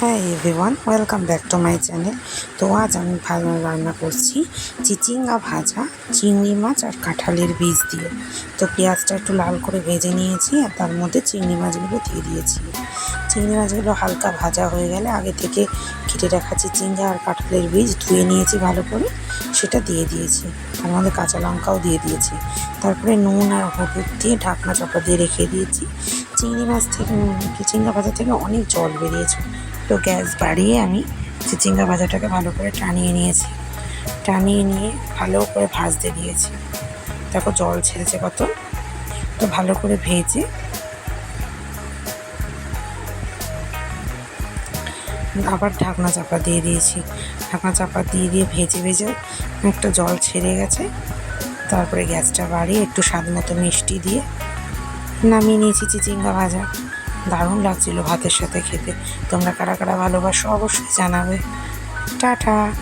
হ্যাঁ everyone welcome back to my channel তো আজ আমি রান্না করছি চিচিঙ্গা ভাজা, চিংড়ি মাছ আর কাঁঠালের বীজ দিয়ে। তো পেঁয়াজটা একটু লাল করে ভেজে নিয়েছি আর তার মধ্যে চিংড়ি মাছগুলো দিয়ে দিয়েছি। চিংড়ি মাছগুলো হালকা ভাজা হয়ে গেলে আগে থেকে কেটে রাখা চিচিঙ্গা আর কাঁঠালের বীজ ধুয়ে নিয়েছি ভালো করে। সেটা দিয়ে দিয়েছি। তার মধ্যে কাঁচা লঙ্কাও দিয়ে দিয়েছি। তারপরে নুন আর হলুদ দিয়ে ঢাকনা চাপা দিয়ে রেখে দিয়েছি। চিংড়ি মাছ থেকে চিচিঙ্গা ভাজা থেকে অনেক জল বেরিয়েছে। তো গ্যাস বাড়িয়ে আমি চিচিঙ্গা ভাজাটাকে ভালো করে টানিয়ে নিয়েছি। টানিয়ে নিয়ে ভালো করে ভাজতে দিয়েছি। দেখো জল ছেড়েছে কত। তো ভালো করে ভেজে আবার ঢাকনা চাপা দিয়ে দিয়েছি। ঢাকনা চাপা দিয়ে দিয়ে ভেজে ভেজে একটা জল ছেড়ে গেছে। তারপরে গ্যাসটা বাড়িয়ে একটু স্বাদ মতো মিষ্টি দিয়ে নামিয়ে নিয়েছি চিচিঙ্গা ভাজা। দারুণ লাগছিল ভাতের সাথে খেতে। তোমরা কারা কারা ভালোবাসো অবশ্যই জানাবে। টাটা।